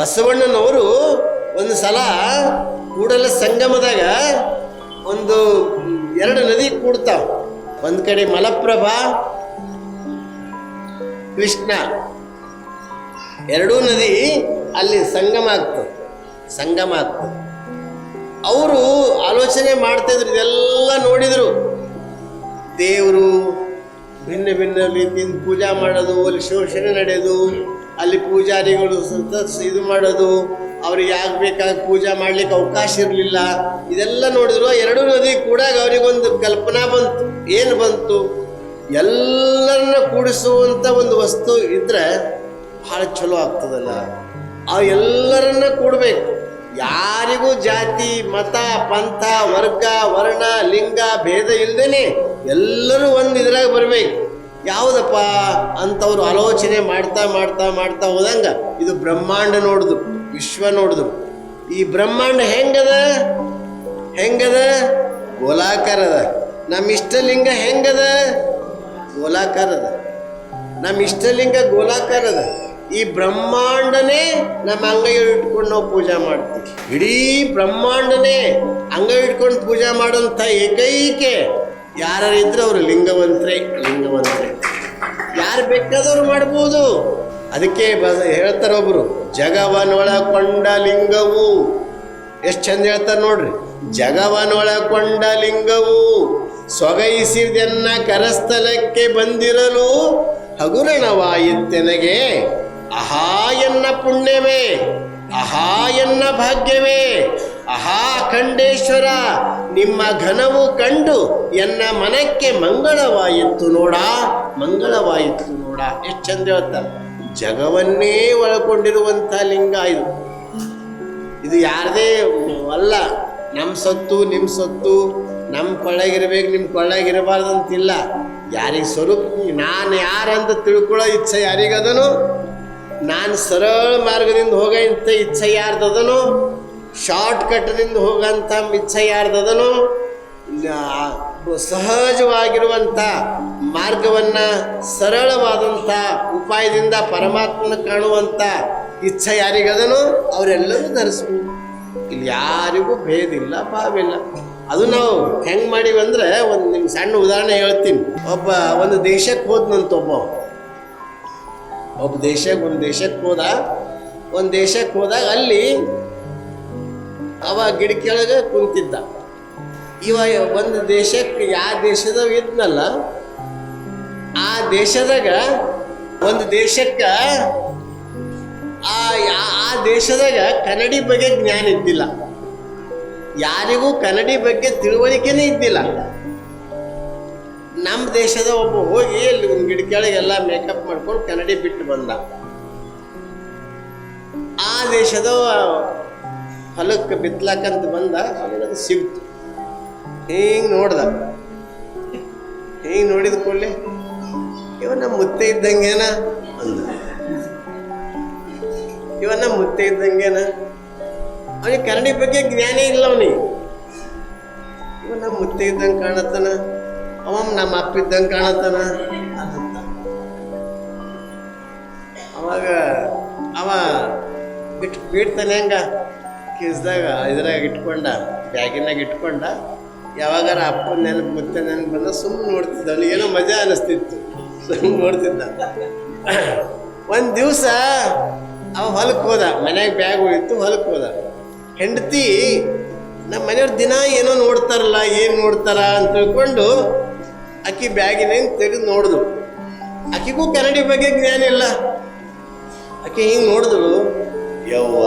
ಬಸವಣ್ಣನವರು ಒಂದು ಸಲ ಕೂಡಲ ಸಂಗಮದಾಗ ಒಂದು ಎರಡು ನದಿ ಕೂಡ್ತಾವ. ಒಂದ್ ಕಡೆ ಮಲಪ್ರಭಾ, ಕೃಷ್ಣ. ಎರಡೂ ನದಿ ಅಲ್ಲಿ ಸಂಗಮ ಆಗ್ತದೆ. ಸಂಗಮ ಆಗ್ತದೆ. ಅವರು ಆಲೋಚನೆ ಮಾಡ್ತಿದ್ರು ಇದೆಲ್ಲ ನೋಡಿದರು. ದೇವರು, ಭಿನ್ನ ಭಿನ್ನ ರೀತಿಯಿಂದ ಪೂಜಾ ಮಾಡೋದು, ಅಲ್ಲಿ ಶೋಷಣೆ ನಡೆಯೋದು. ಅಲ್ಲಿ ಪೂಜಾರಿಗಳು ಸಂತ ಇದು ಮಾಡೋದು, ಅವ್ರಿಗೆ ಆಗ್ಬೇಕಾದ ಪೂಜಾ ಮಾಡ್ಲಿಕ್ಕೆ ಅವಕಾಶ ಇರಲಿಲ್ಲ. ಇದೆಲ್ಲ ನೋಡಿದ್ರು ಎರಡು ನದಿ ಕೂಡ ಅವರಿಗೊಂದು ಕಲ್ಪನಾ ಬಂತು. ಏನು ಬಂತು? ಎಲ್ಲರನ್ನ ಕೂಡಿಸುವಂಥ ಒಂದು ವಸ್ತು ಇದ್ರೆ ಭಾಳ ಚಲೋ ಆಗ್ತದಲ್ಲ. ಆ ಎಲ್ಲರನ್ನ ಕೂಡಬೇಕು. ಯಾರಿಗೂ ಜಾತಿ, ಮತ, ಪಂಥ, ವರ್ಗ, ವರ್ಣ, ಲಿಂಗ, ಭೇದ ಇಲ್ಲದೇನೆ ಎಲ್ಲರೂ ಒಂದು ಇದ್ರಾಗ ಬರ್ಬೇಕು. ಯಾವುದಪ್ಪ ಅಂತವ್ರು ಆಲೋಚನೆ ಮಾಡ್ತಾ ಮಾಡ್ತಾ ಮಾಡ್ತಾ ಹೋದಂಗ ಇದು ಬ್ರಹ್ಮಾಂಡ ನೋಡುದು, ವಿಶ್ವ ನೋಡಿದ್ರು ಈ ಬ್ರಹ್ಮಾಂಡ ಹೆಂಗದ? ಹೆಂಗದ? ಗೋಲಾಕಾರದ. ನಮ್ಮ ಇಷ್ಟಲಿಂಗ ಹೆಂಗದ? ಗೋಲಾಕಾರದ. ನಮ್ಮ ಇಷ್ಟಲಿಂಗ ಗೋಲಾಕಾರದ. ಈ ಬ್ರಹ್ಮಾಂಡನೇ ನಮ್ಮ ಅಂಗೈ ಇಟ್ಕೊಂಡು ನಾವು ಪೂಜೆ ಮಾಡ್ತೀವಿ. ಇಡೀ ಬ್ರಹ್ಮಾಂಡನೇ ಅಂಗೈ ಇಟ್ಕೊಂಡು ಪೂಜೆ ಮಾಡೋಂಥ ಏಕೈಕೆ ಯಾರು ಇದ್ರೆ ಅವರು ಲಿಂಗವಂತ್ರೆ ಲಿಂಗವಂತ್ರೆ. ಯಾರು ಬೇಕಾದವ್ರು ಮಾಡ್ಬೋದು. ಅದಕ್ಕೆ ಹೇಳ್ತಾರೆ ಒಬ್ರು ಜಗವನೊಳಕೊಂಡ ಲಿಂಗವು. ಎಷ್ಟು ಚಂದ ಹೇಳ್ತಾರೆ ನೋಡ್ರಿ. ಜಗವನೊಳಕೊಂಡ ಲಿಂಗವು. ಸೊಗೈಸಿದನ್ನ ಕರಸ್ಥಲಕ್ಕೆ ಬಂದಿರಲು ಹಗುರಣವಾಯಿತೆನಗೆ ಅಹಾ ಎನ್ನ ಪುಣ್ಯವೇ, ಅಹಾಯನ್ನ ಭಾಗ್ಯವೇ. ಅಹಾ ಖಂಡೇಶ್ವರ, ನಿಮ್ಮ ಘನವು ಕಂಡು ಎನ್ನ ಮನಕ್ಕೆ ಮಂಗಳವಾಯಿತು ನೋಡ ಮಂಗಳವಾಯಿತು ನೋಡ. ಎಷ್ಟು ಚಂದ ಹೇಳ್ತಾರೆ ಜಗವನ್ನೇ ಒಳಗೊಂಡಿರುವಂಥ ಲಿಂಗ ಇದು. ಇದು ಯಾರದೇ ಅಲ್ಲ. ನಮ್ಮ ಸತ್ತು ನಿಮ್ಮ ಸತ್ತು ನಮ್ಮ ಕೊಳ್ಳಾಗಿರ್ಬೇಕು ನಿಮ್ಮ ಕೊಳ್ಳಾಗಿರಬಾರ್ದು ಅಂತಿಲ್ಲ ಯಾರಿಗೆ ಸ್ವರೂಪ, ನಾನು ಯಾರಂತ ತಿಳ್ಕೊಳ್ಳೋ ಇಚ್ಛೆ ಯಾರಿಗದನು? ನಾನು ಸರಳ ಮಾರ್ಗದಿಂದ ಹೋಗೋ ಇಂಥ ಇಚ್ಛೆ ಯಾರ್ದದನು? ಶಾರ್ಟ್ ಕಟ್ದಿಂದ ಹೋಗಂಥ ಮಿಚ್ಚ ಯಾರ್ದದನು ಸಹಜವಾಗಿರುವಂಥ ಮಾರ್ಗವನ್ನು ಸರಳವಾದಂಥ ಉಪಾಯದಿಂದ ಪರಮಾತ್ಮನ ಕಾಣುವಂಥ ಇಚ್ಛೆ ಯಾರಿಗದನು ಅವರೆಲ್ಲರೂ ಧರಿಸ್ಬೋದು ಇಲ್ಲಿ ಯಾರಿಗೂ ಭೇದ ಇಲ್ಲ ಭಾವಿಲ್ಲ. ಅದು ನಾವು ಹೆಂಗೆ ಮಾಡೀವಿ ಅಂದ್ರೆ, ಒಂದು ನಿಮ್ಮ ಸಣ್ಣ ಉದಾಹರಣೆ ಹೇಳ್ತೀನಿ. ಒಬ್ಬ, ಒಂದು ದೇಶಕ್ಕೆ ಹೋದ್ನಂತ ಒಬ್ಬ ಒಬ್ಬ ದೇಶಕ್ಕೆ, ಒಂದು ದೇಶಕ್ಕೆ ಹೋದ, ಒಂದು ದೇಶಕ್ಕೆ ಹೋದಾಗ ಅಲ್ಲಿ ಅವ ಗಿಡ ಕೆಳಗೆ ಕುಂತಿದ್ದ. ಇವ ಒಂದು ದೇಶಕ್ಕೆ ಯಾವ ದೇಶದಾಗ ಇದ್ನಲ್ಲ, ಆ ದೇಶದಾಗ ಒಂದು ದೇಶಕ್ಕೆ ಆ ಆ ದೇಶದಾಗ ಕನ್ನಡಿ ಬಗ್ಗೆ ಜ್ಞಾನ ಇದ್ದಿಲ್ಲ. ಯಾರಿಗೂ ಕನ್ನಡಿ ಬಗ್ಗೆ ತಿಳುವಳಿಕೆನೇ ಇದ್ದಿಲ್ಲ. ನಮ್ಮ ದೇಶದ ಒಬ್ಬ ಹೋಗಿ ಅಲ್ಲಿ ಒಂದು ಗಿಡ ಕೆಳಗೆಲ್ಲ ಮೇಕಪ್ ಮಾಡ್ಕೊಂಡು ಕನ್ನಡಿ ಬಿಟ್ಟು ಬಂದ. ಆ ದೇಶದ ಹೊಲಕ್ಕೆ ಬಿತ್ಲಾಕಂತ ಬಂದ ಅವನಿಗದು ಸಿಗ್ತು. ಹಿಂಗೆ ನೋಡ್ದ. ಹಿಂಗೆ ನೋಡಿದ ಕೂಡಲೇ ಇವ ನಮ್ಮ ಮುತ್ತೆ ಇದ್ದಂಗೇನ? ಅಂದ. ಇವ ನಮ್ಮ ಮುತ್ತೆ ಇದ್ದಂಗೇನ? ಅವನಿಗೆ ಕನ್ನಡಿ ಬಗ್ಗೆ ಜ್ಞಾನೇ ಇಲ್ಲ ಅವನಿಗೆ. ಇವ ನಮ್ಮ ಮುತ್ತೆ ಇದ್ದಂಗೆ ಕಾಣತ್ತಾನ? ಅವ ನಮ್ಮ ಅಪ್ಪ ಇದ್ದಂಗೆ ಕಾಣತ್ತಾನ? ಅವಾಗ ಅವ ಬಿಟ್ಟು ಬಿಡ್ತಾನೆ ಹಂಗ. ಕಿಸ್ದಾಗ ಇದ್ರಾಗ ಇಟ್ಕೊಂಡ, ಬ್ಯಾಗಿನಾಗ ಇಟ್ಕೊಂಡ, ಯಾವಾಗಾರ ಅಪ್ಪ ನೆನಪು, ಮತ್ತೆ ನೆನಪು ಬಂದ ಸುಮ್ಮನೆ ನೋಡ್ತಿದ್ದ. ಏನೋ ಮಜಾ ಅನಿಸ್ತಿತ್ತು. ಸುಮ್ಮನೆ ನೋಡ್ತಿದ್ದ. ಒಂದು ದಿವಸ ಅವ ಹೊಲಕ್ಕೆ ಹೋದ. ಮನ್ಯಾಗ ಬ್ಯಾಗ್ ಹೋಗಿತ್ತು ಹೊಲಕ್ಕೆ ಹೋದ. ಹೆಂಡತಿ ನಮ್ಮ ಮನೆಯವ್ರು ದಿನ ಏನೋ ನೋಡ್ತಾರಲ್ಲ, ಏನು ನೋಡ್ತಾರ ಅಂತ ತಿಳ್ಕೊಂಡು ಆಕಿ ಬ್ಯಾಗಿನ ತೆಗೆದು ನೋಡಿದ್ರು ಆಕಿಗೂ ಕನ್ನಡಿ ಬಗ್ಗೆ ಜ್ಞಾನ ಇಲ್ಲ. ಆಕೆ ಹಿಂಗೆ ನೋಡಿದ್ರು ಯವ್ವ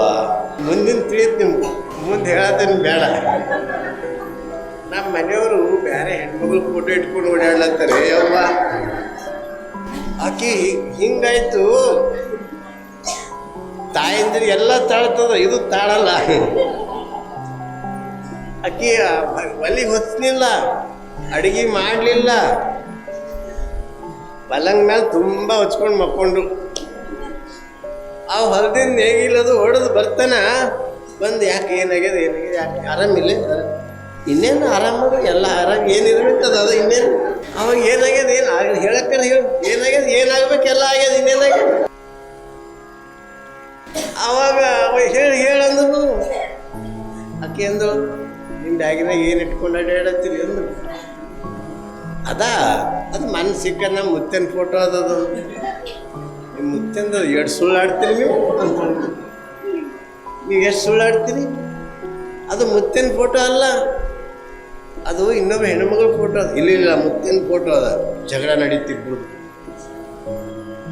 ಮುಂದಿನ ತಿಳಿಯುತ್ತೆ ನಿಮ್ಗೆ. ಮುಂದೆ ಹೇಳತ್ತೇನೆ ಬೇಡ. ನಮ್ಮ ಮನೆಯವರು ಬೇರೆ ಹೆಣ್ಮಗಳು ಫೋಟೋ ಇಟ್ಕೊಂಡು ಓಡಾಡ್ಲತ್ತಾರೆ ಅವ್ವ ಆಕಿ ಹಿಂಗಾಯ್ತು. ತಾಯಂದಿರು ಎಲ್ಲ ತಾಳ್ತದ, ಇದು ತಾಳಲ್ಲ. ಆಕಿ ಒಲಿ ಹೊತ್ಲಿಲ್ಲ ಅಡಿಗೆ ಮಾಡಲಿಲ್ಲ. ಪಲಂಗ್ ಮೇಲೆ ತುಂಬ ಹೊಚ್ಕೊಂಡು ಮಕ್ಕೊಂಡ್ರು. ಆ ಹೊಲದಿಂದ ಹೇಗಿಲ್ಲದು ಹೊಡೆದು ಬರ್ತಾನ. ಬಂದು ಯಾಕೆ ಏನಾಗ್ಯದ ಏನಾಗ್ಯದ ಯಾಕೆ ಆರಾಮಿಲ್ಲ ಇನ್ನೇನು ಆರಾಮಾಗ ಎಲ್ಲ ಆರಾಮ ಏನಿರ್ಬೇಕದ ಅದು ಇನ್ನೇನು. ಅವಾಗ ಏನಾಗ್ಯದ ಏನು ಆಗ ಹೇಳಕ್ಕ ಹೇಳು. ಏನಾಗ್ಯದ ಏನಾಗ್ಬೇಕು ಎಲ್ಲ ಆಗ್ಯದ ಇನ್ನೇನಾಗ್ಯದ ಅವಾಗ ಅವ ಹೇಳಿ ಹೇಳಂದ್ರು ಆಕೆ ಅಂದಳು ನಿಮ್ಮ ಏನು ಇಟ್ಕೊಂಡು ಅಡ್ಡಾಡತ್ತೀರಿ ಅಂದ್ರು ಅದ, ಅದು ಮನ್ಸಿಕ್ಕ ನಮ್ಮ ಮುತ್ತಿನ ಫೋಟೋ ಅದದು ಮುತ್ತಂದು ಎರಡು ಸುಳ್ಳು ಆಡ್ತೀರಿ ನೀವು? ನೀವು ಎಷ್ಟು ಸುಳ್ಳು ಆಡ್ತೀರಿ? ಅದು ಮುತ್ತಿನ ಫೋಟೋ ಅಲ್ಲ. ಅದು ಇನ್ನೊಬ್ಬ ಹೆಣ್ಮಗಳ ಫೋಟೋ ಅದು. ಇಲ್ಲ ಇಲ್ಲ ಮುತ್ತಿನ ಫೋಟೋ ಅದ. ಜಗಳ ನಡೀತಿಬ್ರು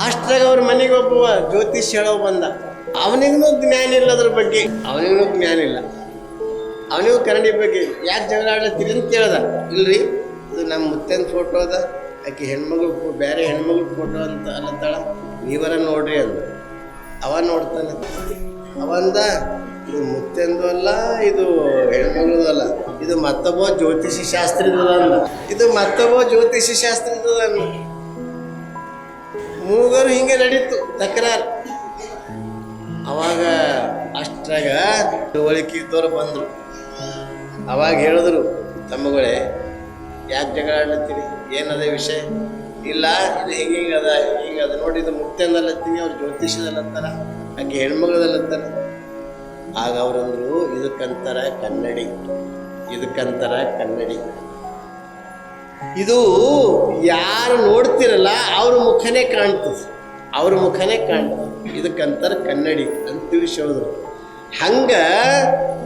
ಅಷ್ಟ್ರಾಗ ಅವ್ರ ಮನೆಗೆ ಒಬ್ಬವ ಜ್ಯೋತಿಷ್ ಹೇಳೋ ಬಂದ. ಅವನಿಗೂ ಜ್ಞಾನ ಇಲ್ಲ ಅದ್ರ ಬಗ್ಗೆ. ಅವನಿಗೂ ಜ್ಞಾನ ಇಲ್ಲ. ಅವನಿಗೂ ಕನ್ನಡಿ ಬಗ್ಗೆ ಯಾಕೆ ಜಗಳ ಆಡ್ಲತ್ತೀರಿ ಅಂತ ಕೇಳ್ದ. ಇಲ್ರಿ ಇದು ನಮ್ಮ ಮುತ್ತಿನ ಫೋಟೋ ಅದ. ಆಕೆ ಹೆಣ್ಮಗಳು ಬೇರೆ ಹೆಣ್ಮಗಳ ಫೋಟೋ ಅಂತ ಅಲ್ಲತ್ತಾಳ ನೀವರ ನೋಡ್ರಿ ಅಂದ ಅವ ನೋಡ್ತಾನೆ. ಅವಂದ ಇದು ಮುತ್ತೆಂದು ಅಲ್ಲ, ಇದು ಹೆಣ್ಮಗಳದು ಅಲ್ಲ, ಇದು ಮತ್ತೊಬ್ಬ ಜ್ಯೋತಿಷಿ ಶಾಸ್ತ್ರದಲ್ಲ ಅಂದ ಇದು ಮತ್ತೊಬ್ಬ ಜ್ಯೋತಿಷಿ ಶಾಸ್ತ್ರದ ಅಂದ ಮೂಗರು ಹಿಂಗೆ ನಡೀತು, ತಕರಾರು. ಅವಾಗ ಅಷ್ಟ್ರಾಗ ತಿಳುವಳಿಕೆ ಇದ್ದವ್ರು ಬಂದರು. ಅವಾಗ ಹೇಳಿದ್ರು, ತಮ್ಮಗಳೇ, ಯಾಕೆ ಜಗಳ ಆಡ್ಲತ್ತೀರಿ? ಏನದೇ ವಿಷಯ? ಇಲ್ಲ, ಇದು ಹಿಂಗೆ ಹಿಂಗೆ ಅದ ಹಿಂಗೆ ಅದ. ನೋಡಿ, ಇದು ಮುಕ್ತಂದಲ್ಲತ್ತೀನಿ ಅವ್ರು ಜ್ಯೋತಿಷದಲ್ಲತ್ತಾರ ಆಕೆ ಹೆಣ್ಮಗಳದಲ್ಲತ್ತಾರ ಆಗ ಅವರಂದ್ರು, ಇದಕ್ಕಂತಾರ ಕನ್ನಡಿ ಇದಕ್ಕಂತಾರ ಕನ್ನಡಿ. ಇದು ಯಾರು ನೋಡ್ತಿರಲ್ಲ, ಅವ್ರ ಮುಖನೇ ಕಾಣ್ತದೆ. ಅವ್ರ ಮುಖನೇ ಕಾಣ್ತದೆ. ಇದಕ್ಕಂತಾರ ಕನ್ನಡಿ ಅಂತ ತಿಳಿಸೋದು ಹಂಗ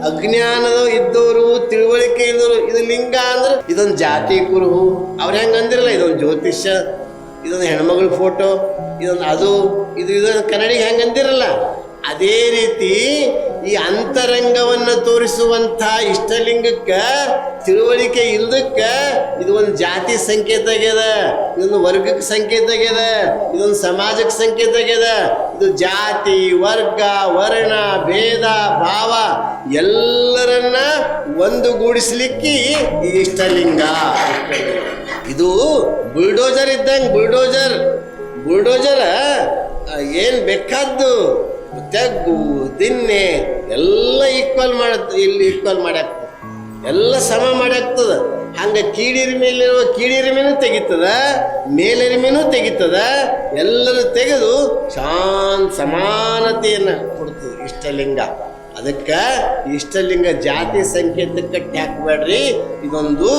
ಅಜ್ಞಾನದ ಇದ್ದವರು, ತಿಳುವಳಿಕೆ ಇದ್ದವರು, ಇದು ಲಿಂಗ ಅಂದ್ರೆ ಇದೊಂದು ಜಾತಿ ಕುರುಹು. ಅವ್ರು ಹೆಂಗೆ ಅಂದಿರಲ್ಲ, ಇದೊಂದು ಜ್ಯೋತಿಷ್ಯ, ಇದೊಂದು ಹೆಣ್ಮಗಳ ಫೋಟೋ ಇದೊಂದು ಅದು, ಇದು ಇದೊಂದು ಕನ್ನಡಿಗೆ ಹೆಂಗೆ ಅಂದಿರಲ್ಲ? ಅದೇ ರೀತಿ ಈ ಅಂತರಂಗವನ್ನು ತೋರಿಸುವಂಥ ಇಷ್ಟಲಿಂಗಕ್ಕೆ ತಿಳುವಳಿಕೆ ಇಲ್ಲದಕ್ಕೆ ಇದು ಒಂದು ಜಾತಿ ಸಂಕೇತ ಆಗ್ಯದ ಇದೊಂದು ವರ್ಗಕ್ಕೆ ಸಂಕೇತ ಆಗ್ಯದ ಇದೊಂದು ಸಮಾಜಕ್ಕೆ ಸಂಕೇತ ಆಗ್ಯದ ಇದು ಜಾತಿ, ವರ್ಗ, ವರ್ಣ, ಭೇದ, ಭಾವ ಎಲ್ಲರನ್ನ ಒಂದುಗೂಡಿಸ್ಲಿಕ್ಕೆ ಇಷ್ಟಲಿಂಗ. ಇದು ಬುಲ್ಡೋಜರ್ ಇದ್ದಂಗೆ ಬುಲ್ಡೋಜರ್. ಬುಲ್ಡೋಜರ್ ಏನು ಬೇಕಾದ್ದು? ತೆಗ್ಗು ದಿನ್ನೆ ಎಲ್ಲ ಈಕ್ವಲ್ ಮಾಡ ಇಲ್ಲಿ ಈಕ್ವಲ್ ಮಾಡ್ಯಾಕ್ತದೆ ಎಲ್ಲ ಸಮ ಮೇಲೆ ಹಂಗೆ ಕೀಳಿರಿಮೆಯಲ್ಲಿರುವ ಕೀಳಿರಿಮೆನೂ ತೆಗಿತದ ಮೇಲೆರಿಮೆನೂ ತೆಗಿತದ, ಎಲ್ಲರೂ ತೆಗೆದು ಶಾಂತ ಸಮಾನತೆಯನ್ನು ಕೊಡ್ತದೆ ಇಷ್ಟಲಿಂಗ. ಅದಕ್ಕೆ ಇಷ್ಟಲಿಂಗ ಜಾತಿ ಸಂಕೇತ ಕಟ್ಟಿ ಹಾಕಬೇಡ್ರಿ ಇದೊಂದು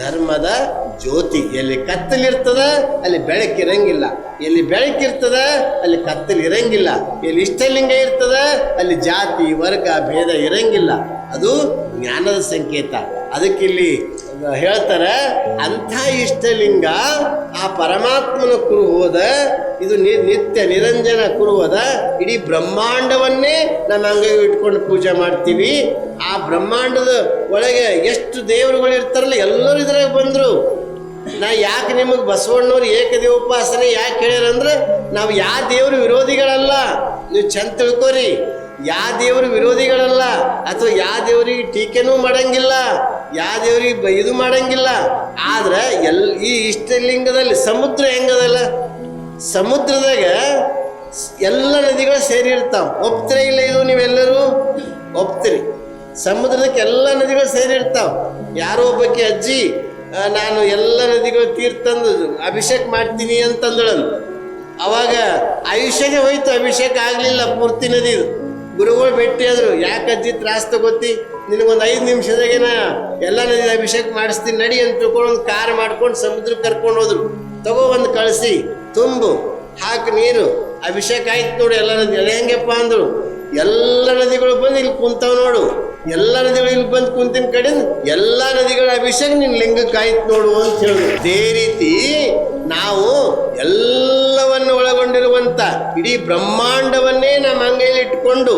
ಧರ್ಮದ ಜ್ಯೋತಿ. ಎಲ್ಲಿ ಕತ್ತಲಿರ್ತದ, ಅಲ್ಲಿ ಬೆಳಕಿರಂಗಿಲ್ಲ. ಎಲ್ಲಿ ಬೆಳಕಿರ್ತದ, ಅಲ್ಲಿ ಕತ್ತಲು ಇರಂಗಿಲ್ಲ ಎಲ್ಲಿ ಇಷ್ಟಲಿಂಗ ಇರ್ತದ, ಅಲ್ಲಿ ಜಾತಿ, ವರ್ಗ, ಭೇದ ಇರಂಗಿಲ್ಲ. ಅದು ಜ್ಞಾನದ ಸಂಕೇತ. ಅದಕ್ಕೆ ಇಲ್ಲಿ ಹೇಳ್ತಾರೆ, ಅಂಥ ಇಷ್ಟಲಿಂಗ ಆ ಪರಮಾತ್ಮನ ಕುರುಹೋದ, ಇದು ನಿ, ನಿತ್ಯ ನಿರಂಜನ ಕುರುಹದ, ಇಡೀ ಬ್ರಹ್ಮಾಂಡವನ್ನೇ ನಮ್ಮ ಅಂಗೈಗೆ ಇಟ್ಕೊಂಡು ಪೂಜೆ ಮಾಡ್ತೀವಿ. ಆ ಬ್ರಹ್ಮಾಂಡದ ಒಳಗೆ ಎಷ್ಟು ದೇವರುಗಳು ಇರ್ತಾರಲ್ಲ, ಎಲ್ಲರೂ ಇದ್ರಾಗ ಬಂದರು. ನಾ ಯಾಕೆ ನಿಮಗೆ ಬಸವಣ್ಣವ್ರು ಏಕದೇವೋಪಾಸನೆ ಯಾಕೆ ಹೇಳ್ಯಾರಂದ್ರೆ, ನಾವು ಯಾವ ದೇವರು ವಿರೋಧಿಗಳಲ್ಲ, ನೀವು ಚಂದ ತಿಳ್ಕೊರಿ. ಯಾವ ದೇವರು ವಿರೋಧಿಗಳಲ್ಲ ಅಥವಾ ಯಾವ ದೇವರಿಗೆ ಟೀಕೆನೂ ಮಾಡಂಗಿಲ್ಲ ಯಾವ ದೇವ್ರಿಗೆ ಇದು ಮಾಡಂಗಿಲ್ಲ. ಆದ್ರೆ ಎಲ್, ಈ ಇಷ್ಟಲಿಂಗದಲ್ಲಿ ಸಮುದ್ರ ಹೆಂಗದಲ್ಲ? ಸಮುದ್ರದಾಗ ಎಲ್ಲ ನದಿಗಳು ಸೇರಿರ್ತಾವ ಒಪ್ತಿರ ಇಲ್ಲ ಇದು ನೀವೆಲ್ಲರೂ? ಒಪ್ತಿರಿ. ಸಮುದ್ರದಕ್ಕೆ ಎಲ್ಲ ನದಿಗಳು ಸೇರಿರ್ತಾವ ಯಾರೋ ಒಬ್ಬಕ್ಕೆ, ಅಜ್ಜಿ ನಾನು ಎಲ್ಲ ನದಿಗಳು ತೀರ್ಥಂದು ಅಭಿಷೇಕ ಮಾಡ್ತೀನಿ ಅಂತಂದಳಂತ. ಅವಾಗ ಆಯುಷ್ಯನೇ ಹೋಯ್ತು, ಅಭಿಷೇಕ ಆಗಲಿಲ್ಲ ಪೂರ್ತಿ ನದಿದು ಗುರುಗಳು ಭೇಟಿಯಾದ್ರು ಯಾಕೆ ಅಜ್ಜಿ ತ್ರಾಸ ತಗೋತಿ? ನಿನಗೊಂದು ಐದು ನಿಮಿಷದಾಗೇನ? ಎಲ್ಲ ನದಿ ಅಭಿಷೇಕ ಮಾಡಿಸ್ತೀನಿ, ನಡಿ ಅಂತ ತಿಳ್ಕೊಂಡು ಒಂದು ಕಾರ್ ಮಾಡ್ಕೊಂಡು ಸಮುದ್ರಕ್ಕೆ ಕರ್ಕೊಂಡು ಹೋದ್ರು. ತಗೋ ಒಂದು ಕಳಿಸಿ, ತುಂಬು, ಹಾಕಿ ನೀರು, ಅಭಿಷೇಕ ಆಯ್ತು ನೋಡು, ಎಲ್ಲ ನದಿ ಎಲೆ ಹೆಂಗೆಪ್ಪ ಅಂದ್ರು. ಎಲ್ಲ ನದಿಗಳು ಬಂದು ಇಲ್ಲಿ ಕುಂತಾವ್ ನೋಡು. ಎಲ್ಲ ನದಿಗಳು ಇಲ್ಲಿ ಬಂದು ಕುಂತಿನ ಕಡೆ ಎಲ್ಲ ನದಿಗಳ ಅಭಿಷೇಕ ನಿನ್ನ ಲಿಂಗಕ್ಕೆ ಆಯ್ತು ನೋಡು ಅಂತ ಹೇಳಿದ್ರು. ಅದೇ ರೀತಿ ನಾವು ಎಲ್ಲವನ್ನು ಒಳಗೊಂಡಿರುವಂತ ಇಡೀ ಬ್ರಹ್ಮಾಂಡವನ್ನೇ ನಮ್ಮ ಅಂಗೈಯಲ್ಲಿ ಇಟ್ಟುಕೊಂಡು,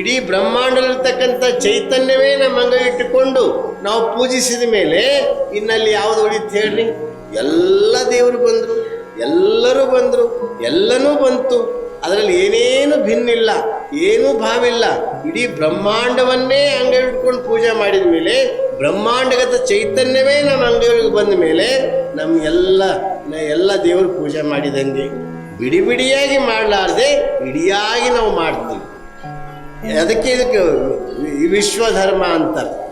ಇಡೀ ಬ್ರಹ್ಮಾಂಡದಲ್ಲಿರ್ತಕ್ಕಂಥ ಚೈತನ್ಯವೇ ನಮ್ಮ ಅಂಗೈಯಲ್ಲಿ ಇಟ್ಟುಕೊಂಡು ನಾವು ಪೂಜಿಸಿದ ಮೇಲೆ ಇನ್ನಲ್ಲಿ ಯಾವುದು ಉಳಿತು ಹೇಳ್ರಿ? ಎಲ್ಲ ದೇವರು ಬಂದರು, ಎಲ್ಲರೂ ಬಂದರು, ಎಲ್ಲನೂ ಬಂತು. ಅದರಲ್ಲಿ ಏನೇನು ಭಿನ್ನಿಲ್ಲ, ಏನೂ ಭಾವಿಲ್ಲ. ಇಡೀ ಬ್ರಹ್ಮಾಂಡವನ್ನೇ ಅಂಗೈ ಇಟ್ಕೊಂಡು ಪೂಜೆ ಮಾಡಿದ ಮೇಲೆ, ಬ್ರಹ್ಮಾಂಡಗತ ಚೈತನ್ಯವೇ ನಮ್ಮ ಅಂಗೈಗಳಿಗೆ ಬಂದ ಮೇಲೆ ನಮಗೆಲ್ಲ ನ- ಎಲ್ಲ ದೇವ್ರ ಪೂಜೆ ಮಾಡಿದಂಗೆ. ಬಿಡಿ ಬಿಡಿಯಾಗಿ ಮಾಡಲಾರ್ದೆ ಇಡಿಯಾಗಿ ನಾವು ಮಾಡ್ತೀವಿ. ಅದಕ್ಕೆ ಇದಕ್ಕೆ ವಿಶ್ವಧರ್ಮ ಅಂತಾರೆ.